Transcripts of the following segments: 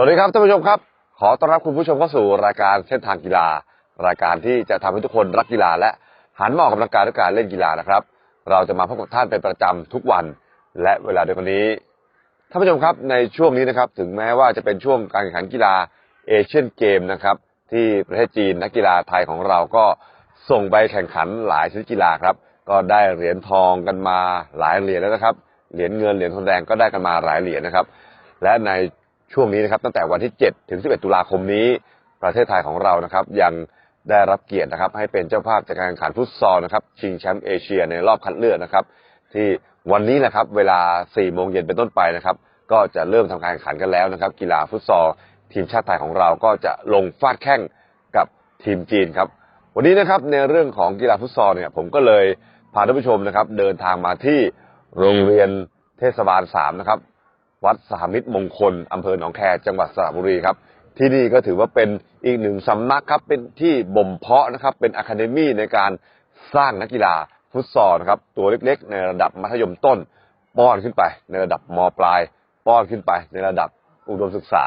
วัสดีครับท่านผู้ชมครับ ขอต้อนรับคุณผู้ชมเข้าสู่รายการเส้นทางกีฬา รายการที่จะทำให้ทุกคนรักกีฬาและหันมาออกกำลังกายด้วยการเล่นกีฬานะครับ เราจะมาพบกับท่านเป็นประจำทุกวัน และเวลาเดียวกันนี้ท่านผู้ชมครับในช่วงนี้นะครับถึงแม้ว่าจะเป็นช่วงการแข่งขันกีฬาเอเชียนเกมนะครับที่ประเทศจีนนักกีฬาไทยของเราก็ส่งไปแข่งขันหลายชนิดกีฬาครับ ก็ได้เหรียญทองกันมาหลายเหรียญแล้วนะครับ เหรียญเงินเหรียญทองแดงก็ได้กันมาหลายเหรียญนะครับ และใน ช่วงนี้นะครับตั้งแต่วันที่ 7 ถึง 11 ตุลาคมนี้ ประเทศไทยของเรานะครับยังได้รับเกียรตินะครับให้เป็นเจ้าภาพจากการแข่งขันฟุตซอลนะครับชิงแชมป์เอเชียในรอบคัดเลือกนะครับ ที่วันนี้นะครับเวลา 4 โมงเย็นเป็นต้นไปนะครับ ก็จะเริ่มทำการแข่งขันกันแล้วนะครับ กีฬาฟุตซอลทีมชาติไทยของเราก็จะลงฟาดแข่งกับทีมจีนครับ วันนี้นะครับในเรื่องของกีฬาฟุตซอลเนี่ยผมก็เลยพาท่านผู้ชมนะครับ เดินทางมาที่โรงเรียนเทศบาล3นะครับ วัดสหมิตรมงคลอำเภอหนองแคจังหวัดสระบุรีครับ ที่นี่ก็ถือว่าเป็นอีกหนึ่งสำนักครับเป็นที่บ่มเพาะนะครับเป็นอะคาเดมี่ในการสร้างนักกีฬาฟุตซอลนะครับตัวเล็กๆ ในระดับมัธยมต้น ป้อนขึ้นไป ในระดับมปลาย ป้อนขึ้นไป ในระดับอุดมศึกษา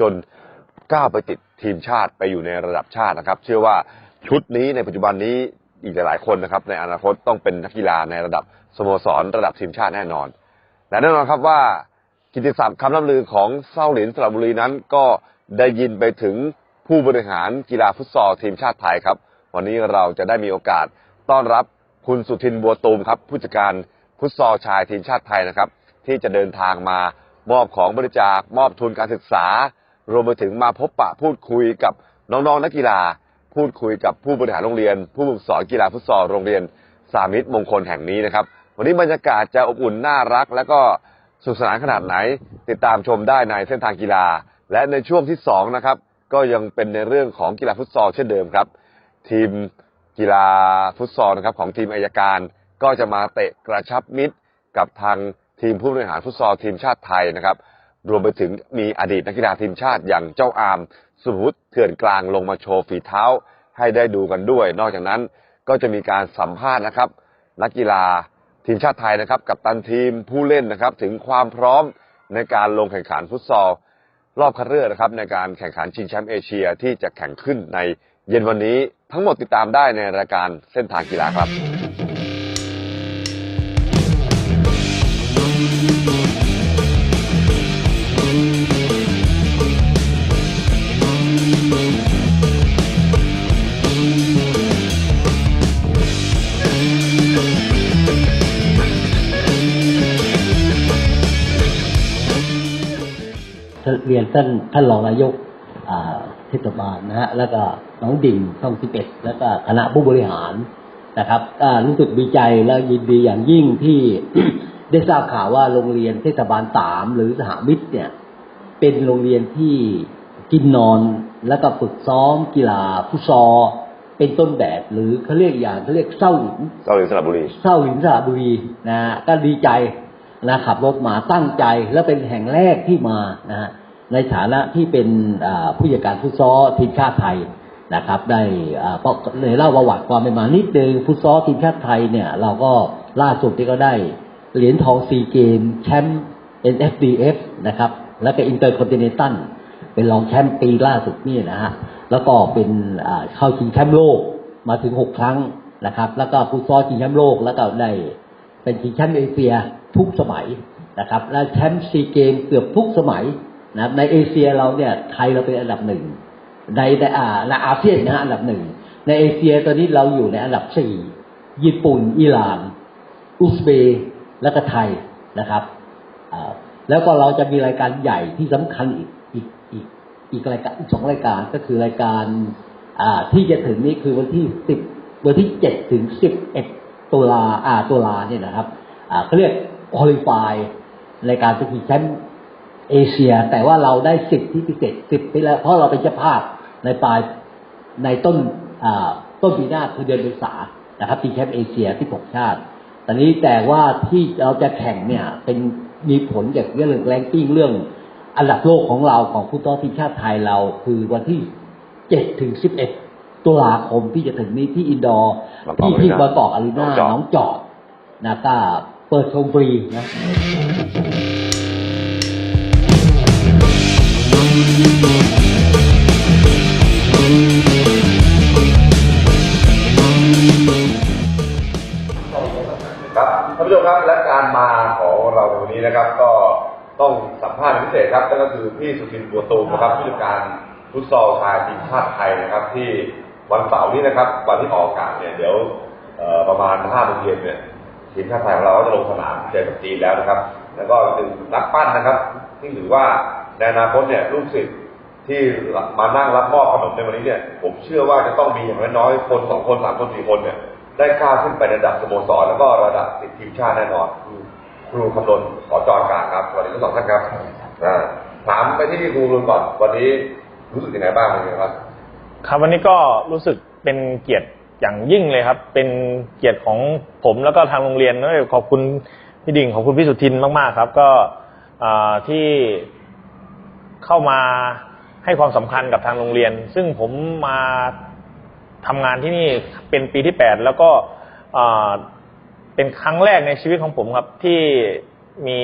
จนก้าวไปติดทีมชาติไปอยู่ในระดับชาตินะครับ เชื่อว่าชุดนี้ในปัจจุบันนี้อีกหลายๆคนนะครับ ในอนาคตต้องเป็นนักกีฬาในระดับสโมสรระดับทีมชาติแน่นอน และแน่นอนครับว่า กิติศัพท์คำล่ำลือของเศร้าหลินสระบุรีนั้นก็ได้ยินไปถึงผู้บริหารกีฬาฟุตซอลทีมชาติไทยครับ วันนี้เราจะได้มีโอกาสต้อนรับคุณสุทินบัวตูมครับ ผู้จัดการฟุตซอลชายทีมชาติไทยนะครับ ที่จะเดินทางมามอบของบริจาคมอบทุนการศึกษา รวมไปถึงมาพบปะพูดคุยกับน้องๆนักกีฬา พูดคุยกับผู้บริหารโรงเรียน ผู้ฝึกสอนกีฬาฟุตซอลโรงเรียนสามิตรมงคลแห่งนี้นะครับ วันนี้บรรยากาศจะอบอุ่นน่ารัก แล้วก็ สนุกสนานขนาดไหน ติดตามชมได้ในเส้นทางกีฬา และในช่วงที่สองนะครับก็ยังเป็นในเรื่องของกีฬาฟุตซอลเช่นเดิมครับ ทีมกีฬาฟุตซอลนะครับของทีมอายการ ก็จะมาเตะกระชับมิตรกับทางทีมผู้บริหารฟุตซอลทีมชาติไทยนะครับ รวมไปถึงมีอดีตนักกีฬาทีมชาติอย่างเจ้าอามสุภวุฒิเถื่อนกลางลงมาโชว์ฝีเท้าให้ได้ดูกันด้วย นอกจากนั้นก็จะมีการสัมภาษณ์นะครับ นักกีฬา ทีมชาติไทยนะครับกับตันทีมผู้เล่นนะครับถึงความพร้อมในการลงแข่งขันฟุตซอลรอบคัดเลือกนะครับในการแข่งขันชิงแชมป์เอเชียที่จะแข่งขึ้นในเย็นวันนี้ทั้งหมดติดตามได้ในรายการเส้นทางกีฬาครับ เรียนท่านท่านรองนายกอ่าเทศบาลนะฮะแล้วก็น้องดิ่งช่องสิบเอ็ดแล้วก็คณะผู้บริหารนะครับก็รู้สึกดีใจและยินดีอย่างยิ่งที่ได้ทราบข่าวว่าโรงเรียนเทศบาลสามหรือสหมิตรเนี่ย เป็นโรงเรียนที่กินนอนแล้วก็ฝึกซ้อมกีฬาฟุตซอลเป็นต้นแบบหรือเขาเรียกอย่างเขาเรียกเศร้าหลินเกาหลีสระบุรีเศร้าหินสระบุรีนะฮะก็ดีใจนะขับรถมาตั้งใจและเป็นแห่งแรกที่มานะฮะ ในฐานะที่เป็นผู้จัดการฟุตซอลทีมชาติไทยนะครับ ได้เลยเล่าประวัติความเป็นมานิดนึงฟุตซอลทีมชาติไทยเนี่ย เราก็ล่าสุดที่ก็ได้เหรียญทองซีเกมแชมป์ NFDF นะครับ แล้วก็อินเตอร์คอนติเนนตัลเป็นรองแชมป์ปีล่าสุดนี่นะฮะแล้วก็เป็นเข้าชิงแชมป์โลกมาถึงหกครั้งนะครับ แล้วก็ฟุตซอลชิงแชมป์โลกแล้วก็ได้เป็นชิงแชมป์เอเชียทุกสมัยนะครับ และแชมป์ซีเกมเกือบทุกสมัย นะในเอเชียเราเนี่ยไทยเราเป็นอันดับหนึ่งในในอ่าในอาเซียนนะอันดับหนึ่งในเอเชียตอนนี้เราอยู่ในอันดับสี่ญี่ปุ่น อิหร่าน อุซเบย์และก็ไทยนะครับแล้วก็เราจะมีรายการใหญ่ที่สำคัญอีกอีกอีกอีกรายการสองรายการก็คือรายการอ่าที่จะถึงนี้คือวันที่สิบวันที่เจ็ดถึงสิบเอ็ดตุลาอ่าตุลาเนี่ยนะครับอ่าเขาเรียกคุริฟายรายการเป็นแชมป์ เอเชีย แต่ว่าเราได้สิบที่พิเศษสิบไปแล้วเพราะเราเป็นเจ้าภาพในปลายในต้นอ่าต้นปีหน้าคือเดือนเมษานะครับทีแชมป์เอเชียที่หกชาติ ตอนนี้แต่ว่าที่เราจะแข่งเนี่ยเป็นมีผลจากเรื่องแรงกิ้งเรื่องอันดับโลกของเราของฟุตบอลทีมชาติไทยเราคือวันที่เจ็ดถึงสิบเอ็ดตุลาคมที่จะถึงนี้ที่อินดอร์บางกอกที่ที่ Arena บางกอกอารีนาน้องจอกน้องจอกนะก็เปิดชมฟรีนะ ผู้ชมครับและการมาของเราในวันนี้นะครับ ก็ต้องสัมภาษณ์พิเศษครับนั่นก็คือพี่สุทินบัวตูมนะครับผู้จัดการฟุตซอลชายทีมชาติไทยนะครับ ที่วันเสาร์นี้นะครับ วันที่ออกอากาศเนี่ยเดี๋ยวประมาณห้าโมงเย็นเนี่ยทีมชาติไทยของเราก็จะลงสนามเจอกับจีนแล้วนะครับ แล้วก็หนึ่งนักปั้นนะครับที่ถือว่าในอนาคตเนี่ยลูกศิษย์ที่มานั่งรับมอบขนมในวันนี้เนี่ย ผมเชื่อว่าจะต้องมีอย่างน้อยๆคนสองคนสามคนสี่คนเนี่ย ได้ก้าวขึ้นไประดับสโมสรแล้วก็ระดับติดทีมชาติแน่นอนครูคำนนขอจอการครับสวัสดีทั้งสองท่านครับถามไปที่ครูคำนนก่อนวันนี้รู้สึกยังไงบ้างครับครับวันนี้ก็รู้สึกเป็นเกียรติอย่างยิ่งเลยครับ เป็นเกียรติของผมแล้วก็ทางโรงเรียนด้วยขอบคุณพี่ดิ่งขอบคุณพี่สุทินมากๆครับ ก็ที่เข้ามาให้ความสำคัญกับทางโรงเรียน ซึ่งผมมา ทำงานที่นี่เป็นปีที่แปดแล้วก็เป็นครั้งแรกในชีวิตของผมครับที่มี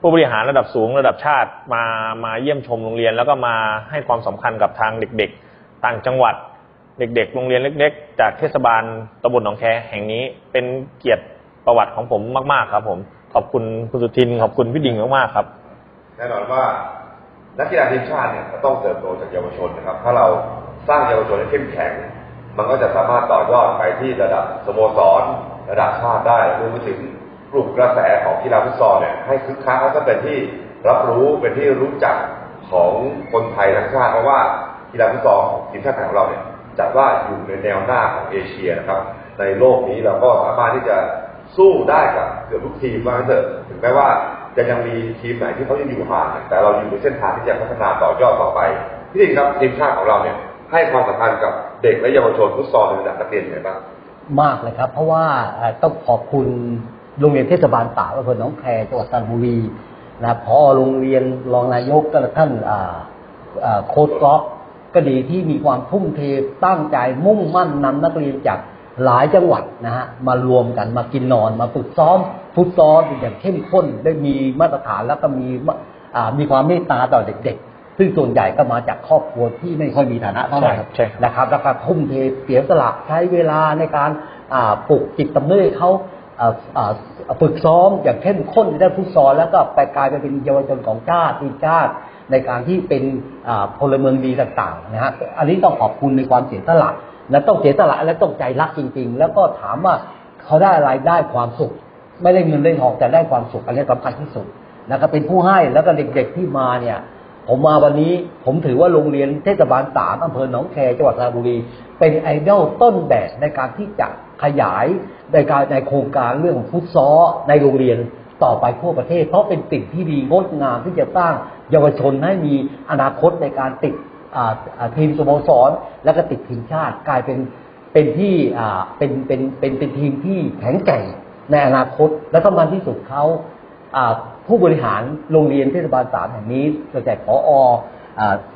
ผู้บริหารระดับสูงระดับชาติมามาเยี่ยมชมโรงเรียน แล้วก็มาให้ความสำคัญกับทางเด็กๆ ต่างจังหวัด เด็กๆ โรงเรียนเล็ก ๆ จากเทศบาลตำบลหนองแคแห่งนี้เป็นเกียรติประวัติของผมมาก ๆ ครับ ผมขอบคุณคุณสุทินขอบคุณพี่ดิ่งมากๆครับแน่นอนว่านักกีฬาทีมชาติเนี่ยต้องเติบโตจากเยาวชนนะครับ ถ้าเราสร้างเยาวชนให้เข้มแข็ง มันก็จะสามารถต่อยอดไปที่ระดับสโมสร ระดับชาติได้รวมไปถึงปลุกกระแสของกีฬาฟุตซอลเนี่ยให้คึกคักแล้วก็เป็นที่รับรู้เป็นที่รู้จักของคนไทยทั้งชาติเพราะว่ากีฬาฟุตซอลทีมชาติไทยของเราเนี่ยจัดว่าอยู่ในแนวหน้าของเอเชียนะครับ ในโลกนี้เราก็สามารถที่จะสู้ได้กับเกือบทุกทีมว่าเถอะถึงแม้ว่าจะยังมีทีมไหนที่เขายังอยู่ห่างแต่เราอยู่ในเส้นทางที่จะพัฒนาต่อยอดต่อไปพี่ดิงครับทีมชาติของเราเนี่ยให้ความสำคัญกับ เด็กและเยาวชนฟุตซอลในระดับนักเรียนยังไงบ้างมากเลยครับ เพราะว่าต้องขอบคุณโรงเรียนเทศบาลตากอำเภอหนองแคจังหวัดสระบุรีนะพอโรงเรียนรองนายกก็ท่านอ่าอ่าโค้ชกอล์ฟก็ดีที่มีความทุ่มเทตั้งใจมุ่งมั่นนำนักเรียนจากหลายจังหวัดนะฮะมารวมกันมากินนอนมาฝึกซ้อมฟุตซอลอย่างเข้มข้นได้มีมาตรฐานแล้วก็มีมีความเมตตาต่อเด็ก ซึ่งส่วนใหญ่ก็มาจากครอบครัวที่ไม่ค่อยมีฐานะเท่าไหร่ใช่ครับใช่ครับนะครับแล้วก็ทุ่มเทเสียสละใช้เวลาในการอ่าปลุกจิตสำนึกให้เขาอ่าอ่าฝึกซ้อมอย่างเข้มข้นในด้านฟุตซอลแล้วก็ไปกลายไปเป็นเยาวชนของชาติทีมชาติในการที่เป็นอ่าพลเมืองดีต่างๆนะฮะอันนี้ต้องขอบคุณในความเสียสละและต้องเสียสละและต้องใจรักจริง ๆ แล้วก็ถามว่าเขาได้อะไรได้ความสุข ไม่ได้เงินได้ทองแต่ได้ความสุขอันนี้สำคัญที่สุดนะครับเป็นผู้ให้แล้วก็เด็กๆที่มาเนี่ย ผมมาวันนี้ผมถือว่าโรงเรียนเทศบาลสามอำเภอหนองแคจังหวัดสระบุรี เป็นไอดอลต้นแบบในการที่จะขยายในการในโครงการเรื่องของฟุตซอลในโรงเรียนต่อไปทั่วประเทศ เพราะเป็นสิ่งที่ดีงดงามที่จะสร้างเยาวชนให้มีอนาคตในการติดทีมสโมสรแล้วก็ติดทีมชาติกลายเป็นเป็นที่เป็นเป็นเป็นเป็นทีมที่แข็งแกร่งในอนาคต และสำคัญที่สุดเขาอ่าผู้บริหารโรงเรียนเทศบาลสามแห่งนี้ตั้งแต่ผออ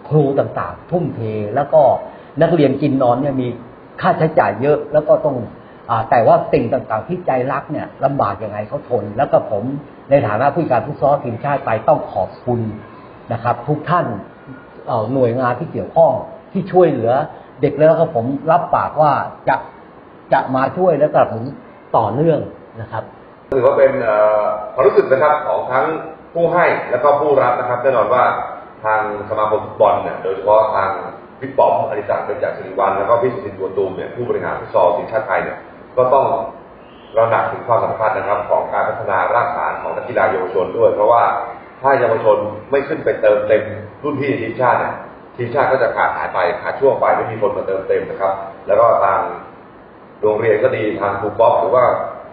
ครูต่างๆ ทุ่มเทแล้วก็นักเรียนกินนอนเนี่ยมีค่าใช้จ่ายเยอะแล้วก็ต้องอแต่ว่าสิ่งต่างๆที่ใจรักเนี่ยลำบากยังไงเขาทน แล้วก็ผมในฐานะผู้การฟุตซอทีมชาติไปต้องขอบคุณนะครับ ทุกท่านหน่วยงานที่เกี่ยวข้องที่ช่วยเหลือ เด็กแล้วก็ผมรับปากว่าจะจะมาช่วยและสนับสนุนต่อเนื่องนะครับ ถือว่าเป็นความรู้สึกนะครับของทั้งผู้ให้และก็ผู้รับนะครับแน่นอนว่าทางสมาคมฟุตบอลเนี่ยโดยเฉพาะทางพี่ป๋อมอดิศักเป็นจากสิริวัลแล้วก็พี่สุทินบัวตูมเนี่ยผู้บริหารฟุตซอลทีมชาติไทยเนี่ยก็ต้องระดับถึงความสำคัญนะครับ ของการพัฒนารากฐานของนักกีฬาเยาวชนด้วย เพราะว่าถ้าเยาวชนไม่ขึ้นไปเติมเต็มรุ่นพี่ทีมชาติเนี่ยทีมชาติก็จะขาดหายไปขาดช่วงไปไม่มีคนมาเติมเต็มนะครับ แล้วก็ทางโรงเรียนก็ดีทางครูป๊อปหรือว่า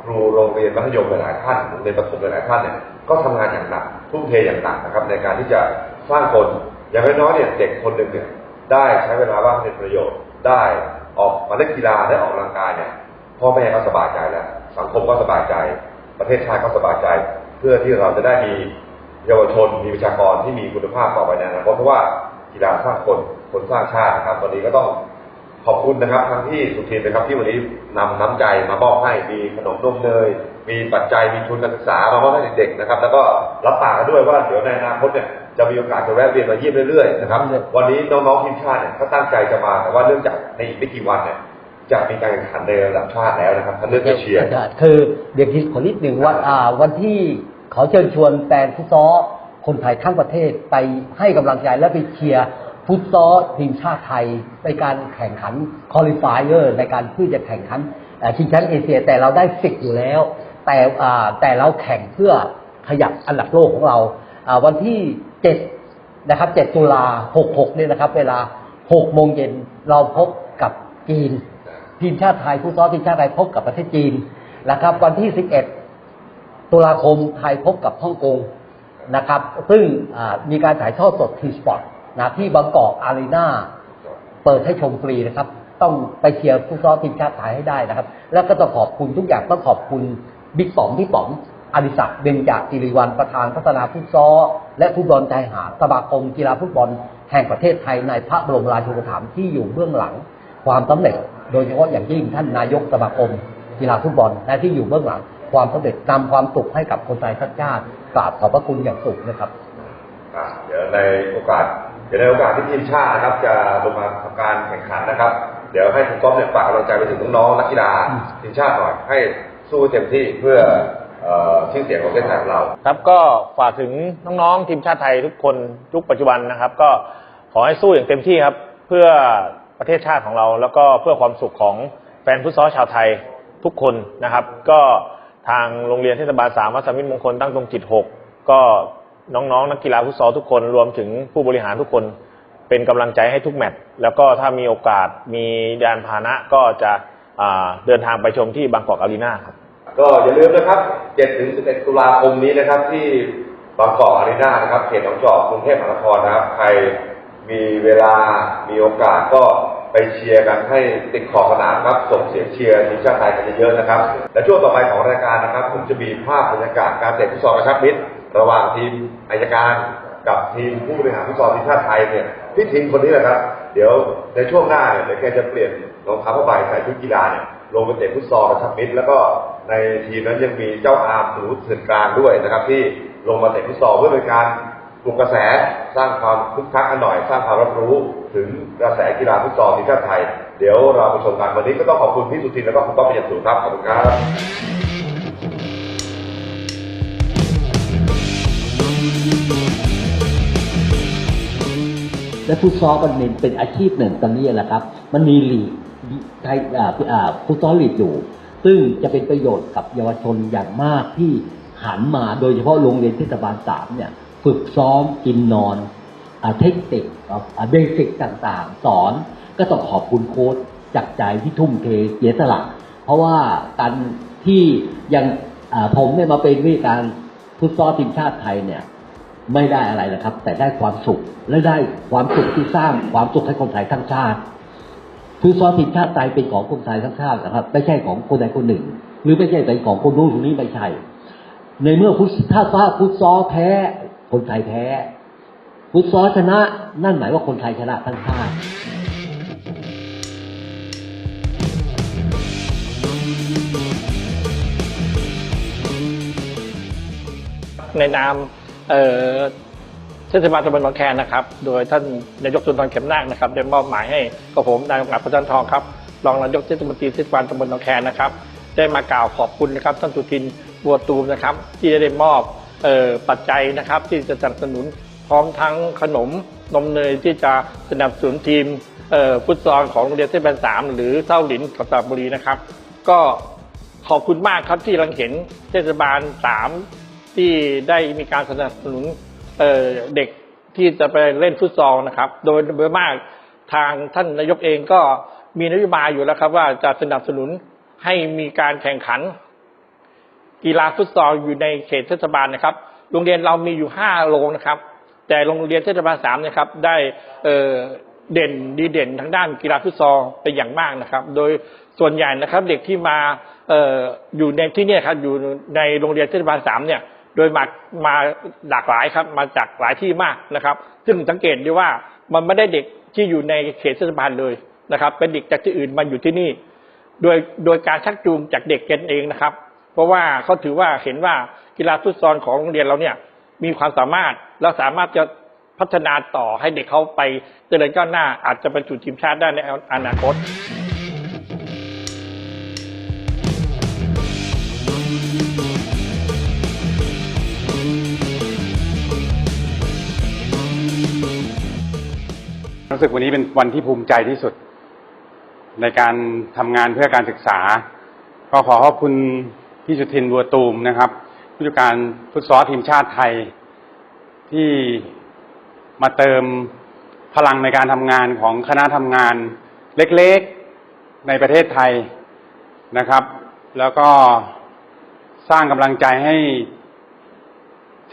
ครูโรงเรียนมัธยมหลายท่านโรงเรียนประถมหลายท่านเนี่ยก็ทำงานอย่างหนักทุ่มเทอย่างหนักนะครับ ในการที่จะสร้างคนอย่างน้อยๆเนี่ยเด็กคนหนึ่งเนี่ยได้ใช้เวลาว่างเป็นประโยชน์ ได้ออกมาเล่นกีฬาได้ออกกำลังกายเนี่ยพ่อแม่ก็สบายใจแล้ว สังคมก็สบายใจ ประเทศชาติก็สบายใจ เพื่อที่เราจะได้มีเยาวชนมีประชากรที่มีคุณภาพต่อไปในอนาคตเพราะว่ากีฬาสร้างคนคนสร้างชาตินะครับตอนนี้ก็ต้อง ขอบคุณนะครับทั้งที่สุทินนะครับที่วันนี้นำน้ำใจมามอบให้มีขนมนมเนยมีปัจจัยมีทุนการศึกษามามอบให้เด็กๆนะครับ แล้วก็รับปากกันด้วยว่าเดี๋ยวในอนาคตเนี่ยจะมีโอกาสจะแวะเวียนมาเยี่ยมเรื่อยๆนะครับวันนี้น้องๆทีมชาติเนี่ยก็ตั้งใจจะมาแต่ว่าเนื่องจากในอีกไม่กี่วันเนี่ยจะมีการแข่งขันในระดับชาติแล้วนะครับท่านเลือกเอเชียคือเดี๋ยวที่ขอนิดหนึ่งว่าอ่าวันที่ขอเชิญชวนแฟนฟุตซอลคนไทยทั้งประเทศไปให้กำลังใจและไปเชียร์ ฟุตซอลทีมชาติไทยในการแข่งขันคอลิฟายเออร์ในการที่อจะแข่งขันชิงแชมป์เอเชีย แต่เราได้สิทธิ์อยู่แล้ว แต่แต่เราแข่งเพื่อขยับอันดับโลกของเรา วันที่เจ็ดนะครับ7ตุลา66เนี่ยนะครับ เวลา6โมงเย็นเราพบกับจีน ทีมชาติไทยผู้ซ้อมทีมชาติไทยพบกับประเทศจีนนะครับ วันที่11ตุลาคมไทยพบกับฮ่องกงนะครับ ซึ่งมีการถ่ายทอดสดทีสปอร์ต นะที่บางกอกอารีนาเปิดให้ชมฟรีนะครับ ต้องไปเชียร์ผู้ซ้อมทีมชาติไทยให้ได้นะครับ แล้วก็ต้องขอบคุณทุกอย่างต้องขอบคุณบิ๊กป๋อมพี่ป๋อมอดิศักดิ์เบญจกิริวัลประธานพัฒนาฟุตซอลและฟุตบอลชายหาดสมาคมกีฬาฟุตบอลแห่งประเทศไทยในพระบรมราชูปถัมภ์ที่อยู่เบื้องหลังความสำเร็จ โดยเฉพาะอย่างยิ่งท่านนายกสมาคมกีฬาฟุตบอลและที่อยู่เบื้องหลัง ความสำเร็จนำความสุขให้กับคนไทยทั้งชาติกราบขอบพระคุณอย่างสูงนะครับเดี๋ยวในโอกาส ดี๋ยวในโอกาสที่ทีมชาตินะครับ จะลงมาทำการแข่งขันนะครับ เดี๋ยวให้คุณก๊อฟเนี่ยฝากกำลังใจไปถึงน้องๆนักกีฬาอืมทีมชาติหน่อยให้สู้เต็มที่เพื่อเอ่อชื่อเสียงของประเทศไทยของเรา ครับก็ฝากถึงน้องๆทีมชาติไทยทุกคนยุคปัจจุบันนะครับ ก็ขอให้สู้อย่างเต็มที่ครับ เพื่อประเทศชาติของเรา แล้วก็เพื่อความสุขของแฟนฟุตซอลชาวไทยทุกคนนะครับ ก็ทางโรงเรียนเทศบาลสามวัดสามิตรมงคลตั้งตรงจิตหกก็ น้องๆ นักกีฬาฟุตซอลทุกคนรวมถึงผู้บริหารทุกคนเป็นกำลังใจให้ทุกแมตช์แล้วก็ถ้ามีโอกาสมียานพาหนะก็จะเดินทางไปชมที่บางกอกอารีนาครับก็อย่าลืมนะครับ7ถึง11 ตุลาคมนี้นะครับที่บางกอกอารีนานะครับเขตหนองจอกกรุงเทพมหานครนะครับ ใครมีเวลามีโอกาสก็ไปเชียร์กันให้ติดขอบสนามครับส่งเสียงเชียร์ทีมชาติไทยกันเยอะๆนะครับ และช่วงต่อไปของรายการนะครับผมจะมีภาพบรรยากาศการเตะฟุตซอลกระชับมิตร ระหว่างทีมอายการกับทีมผู้บริหารฟุตซอลทีมชาติไทยเนี่ยพี่ทิงคนนี้แหละครับ เดี๋ยวในช่วงหน้าเนี่ยเดี๋ยวแกจะเปลี่ยนรองเท้าผ้าใบใส่ชุดกีฬาเนี่ยลงไปเตะฟุตซอลกระชับมิตรแล้วก็ในทีมนั้นยังมีเจ้าอาร์มสุรุเถื่อนกลางด้วยนะครับ ที่ลงมาเตะฟุตซอลเพื่อเป็นการปลุกกระแสสร้างความคึกคักกันหน่อย สร้างความรับรู้ถึงกระแสกีฬาฟุตซอลทีมชาติไทย เดี๋ยวเราไปชมกันวันนี้ก็ต้องขอบคุณพี่สุทินแล้วก็คุณป้าประยันสูงครับขอบคุณครับ และฟุตซอลมันเป็นเป็นอาชีพหนึ่งตอนนี้แหละครับ มันมีลีกไทยอ่าอ่าฟุตซอลลีกอยู่ ซึ่งจะเป็นประโยชน์กับเยาวชนอย่างมากที่หันมาโดยเฉพาะโรงเรียนเทศบาลสามเนี่ยฝึกซ้อมกินนอนเทคนิคเบสิกต่างๆ สอนก็ต้องขอบคุณโค้ชจากใจที่ทุ่มเทเสียสละ เพราะว่าการที่ยังผมเนี่ยมาเป็นวิการฟุตซอลทีมชาติไทยเนี่ย ไม่ได้อะไรนะครับ แต่ได้ความสุขและได้ความสุขที่สร้างความสุขให้คนไทยทั้งชาติ คือความผิดชาติไทยเป็นของคนไทยทั้งชาตินะครับ ไม่ใช่ของคนใดคนหนึ่ง หรือไม่ใช่แต่ของคนรู้นคนนี้ไม่ใช่ ในเมื่อพุทธถ้าฟ้าพุทธซอแพ้ คนไทยแพ้ พุทธซอชนะ นั่นหมายว่าคนไทยชนะทั้งชาติในนาม เออเทศบาลตำบลหนองแคนนะครับ โดยท่านนายกสุนทรเข็มนาคนะครับได้มอบหมายให้กับผมนายองค์อาจประจันทองครับรองนายกเทศมนตรีเทศบาลตำบลหนองแคนนะครับ ได้มากล่าวขอบคุณนะครับท่านสุทินบัวตูมนะครับ ที่ได้มอบออปัจจัยนะครับ ที่จะสนับสนุนพร้อมทั้งขนมนมเนยที่จะสนับสนุนทีมฟุตซอลของโรงเรียนเทศบาลสามหรือเต้าหลินกับสระบุรีนะครับ ก็ขอบคุณมากครับที่รังเห็นเทศบาลสาม ที่ได้มีการสนับสนุนเเด็กที่จะไปเล่นฟุตซอลนะครับ โดยโดยมากทางท่านนายกเองก็มีนโยบายอยู่แล้วครับ ว่าจะสนับสนุนให้มีการแข่งขัน กีฬาฟุตซอลอยู่ในเขตเทศบาลนะครับ โรงเรียนเรามีอยู่ห้าโรงนะครับ แต่โรงเรียนเทศบาลสามนะครับ ได้เเด่นดีเด่นทางด้านกีฬาฟุตซอลเป็นอย่างมากนะครับ โดยส่วนใหญ่นะครับ เด็กที่มาอออยู่ในที่นี่ครับอยู่ในโรงเรียนเทศบาลสามเนี่ย โดยมามาหลากหลายครับ มาจากหลายที่มากนะครับ ซึ่งสังเกตได้ว่ามันไม่ได้เด็กที่อยู่ในเขตเทศบาลเลยนะครับ เป็นเด็กจากที่อื่นมาอยู่ที่นี่ โดยโดยการชักจูงจากเด็กกันเองนะครับ เพราะว่าเขาถือว่าเห็นว่ากีฬาฟุตซอลของโรงเรียนเราเนี่ยมีความสามารถและสามารถจะพัฒนาต่อให้เด็กเขาไปเจริญก้าวหน้าอาจจะเป็นสู่ทีมชาติได้ในอนาคต สึกวันนี้เป็นวันที่ภูมิใจที่สุด ในการทำงานเพื่อการศึกษา ก็ขอขอบคุณพี่สุทินบัวตูมนะครับ ผู้จัดการฟุตซอลทีมชาติไทย ที่มาเติมพลังในการทำงานของคณะทำงานเล็กๆในประเทศไทยนะครับ แล้วก็สร้างกำลังใจให้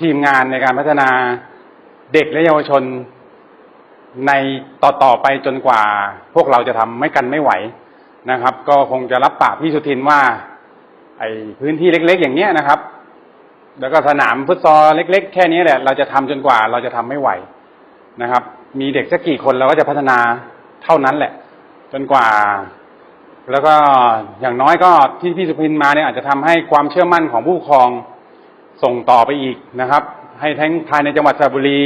ทีมงานในการพัฒนาเด็กและเยาวชน ในต่อต่อไปจนกว่า พวกเราจะทำไม่กันไม่ไหวนะครับ ก็คงจะรับปากพี่สุทินว่า ไอ้พื้นที่เล็ก ๆ อย่างเนี้ยนะครับ แล้วก็สนามฟุตซอลเล็ก ๆ แค่นี้แหละเราจะทำจนกว่าเราจะทำไม่ไหวนะครับ มีเด็กสักกี่คนเราก็จะพัฒนาเท่านั้นแหละ จนกว่า แล้วก็อย่างน้อยก็ที่พี่สุพินมาเนี่ยอาจจะทำให้ความเชื่อมั่นของผู้ปกครองส่งต่อไปอีกนะครับ ให้ทั้งภายในจังหวัดสระบุรี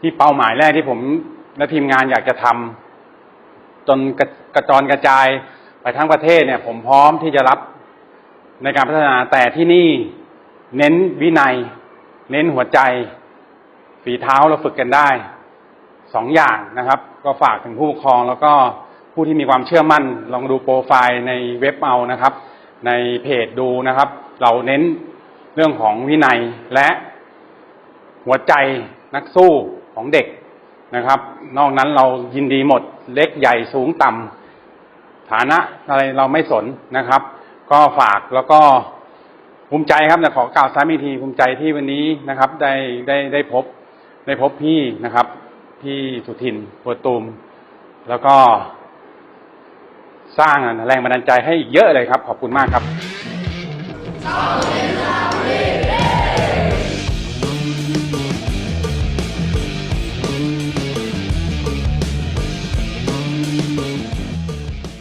ที่เป้าหมายแรกที่ผม และทีมงานอยากจะทำจนกระกระจรกระจายไปทั้งประเทศเนี่ย ผมพร้อมที่จะรับในการพัฒนาแต่ที่นี่เน้นวินัย เน้นหัวใจ ฝีเท้าเราฝึกกันได้สองอย่างนะครับ ก็ฝากถึงผู้ปกครอง แล้วก็ผู้ที่มีความเชื่อมั่น ลองดูโปรไฟล์ในเว็บเอานะครับ ในเพจดูนะครับ เราเน้นเรื่องของวินัยและหัวใจนักสู้ของเด็ก นะครับ นอกนั้นเรายินดีหมดเล็กใหญ่สูงต่ำฐานะอะไรเราไม่สนนะครับ ก็ฝากแล้วก็ภูมิใจครับแต่ขอกล่าวซ้ำอีกทีภูมิใจที่วันนี้นะครับ ได้ได้ได้พบได้พบพี่นะครับพี่สุทินบัวตูมแล้วก็สร้างแรงบันดาลใจให้อีกเยอะเลยครับ ขอบคุณมากครับ